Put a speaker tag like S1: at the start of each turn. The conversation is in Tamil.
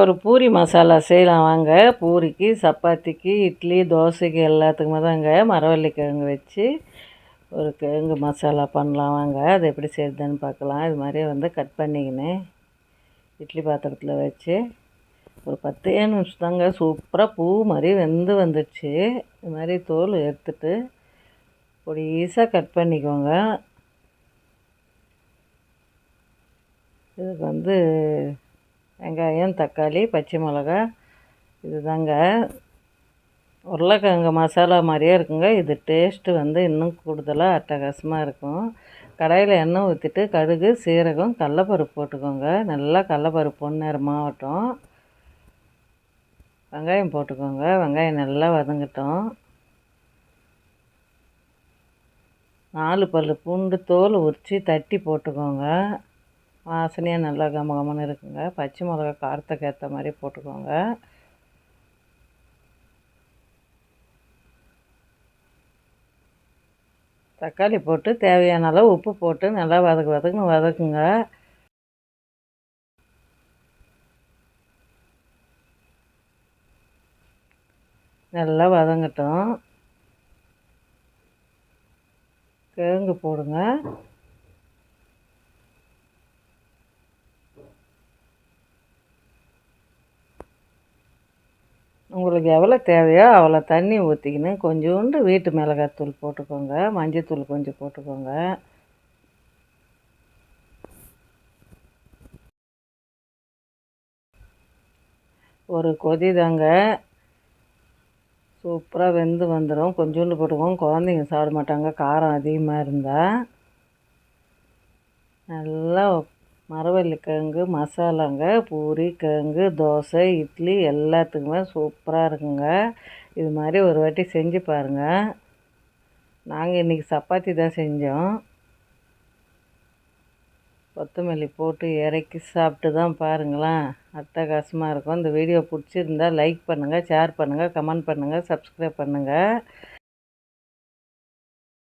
S1: ஒரு பூரி மசாலா செய்யலாம். வாங்க. பூரிக்கு சப்பாத்திக்கு இட்லி தோசைக்கு எல்லாத்துக்குமே தாங்க மரவள்ளி கிழங்கு வச்சு ஒரு கிழங்கு மசாலா பண்ணலாம். வாங்க. அது எப்படி செய்யுதுன்னு பார்க்கலாம். இது மாதிரி வந்து கட் பண்ணிக்கின்னு. இட்லி பாத்திரத்தில் வச்சு ஒரு பத்தே நிமிஷம் தாங்க. சூப்பராக பூ மாதிரி வெந்து வந்துடுச்சு. இது மாதிரி தோல் எடுத்துட்டு பொடிசாக கட் பண்ணிக்கோங்க. இதுக்கு வந்து வெங்காயம் தக்காளி பச்சை மிளகா இது தாங்க உருளைக்கிழங்கு மசாலா மாதிரியே இருக்குங்க. இது டேஸ்ட்டு வந்து இன்னும் கூடுதலாக அட்டகாசமாக இருக்கும். கடாயில் எண்ணெய் ஊற்றிட்டு கடுகு சீரகம் கடலப்பருப்பு போட்டுக்கோங்க. நல்லா கடலப்பருப்பு பொன்னிறமாகட்டும் வெங்காயம் போட்டுக்கோங்க. வெங்காயம் நல்லா வதங்கட்டும். நாலு பல் பூண்டு தோல் உரித்து தட்டி போட்டுக்கோங்க. வாசனையாக நல்லா கம கமன்னு இருக்குங்க. பச்சை மிளகா காரத்துக்கு ஏற்ற மாதிரி போட்டுக்கோங்க. தக்காளி போட்டு தேவையான அளவு உப்பு போட்டு நல்லா வதக்கு வதக்குன்னு வதக்குங்க. நல்லா வதங்கட்டும். கிழங்கு போடுங்க. உங்களுக்கு எவ்வளோ தேவையோ அவ்வளோ தண்ணி ஊற்றிக்கின்னு கொஞ்சோண்டு வீட்டு மிளகாத்தூள் போட்டுக்கோங்க. மஞ்சத்தூள் கொஞ்சம் போட்டுக்கோங்க. ஒரு கொதி தாங்க. சூப்பராக வெந்து வந்துடும் கொஞ்சோண்டு போட்டுக்கோங்க. குழந்தைங்க சாப்பிட மாட்டாங்க. காரம் அதிகமாக இருந்தால் நல்லா மரவள்ளி கிழங்கு மசாலாங்க பூரி கிழங்கு தோசை இட்லி எல்லாத்துக்குமே சூப்பராக இருக்குங்க. இது மாதிரி ஒரு வாட்டி செஞ்சு பாருங்கள் நாங்கள் இன்றைக்கி சப்பாத்தி தான் செஞ்சோம். கொத்தமல்லி போட்டு இறக்கி சாப்பிட்டு தான் பாருங்களேன். அட்டகாசமாக இருக்கும். இந்த வீடியோ பிடிச்சிருந்தா லைக் பண்ணுங்கள் ஷேர் பண்ணுங்கள் கமெண்ட் பண்ணுங்கள் சப்ஸ்கிரைப் பண்ணுங்கள்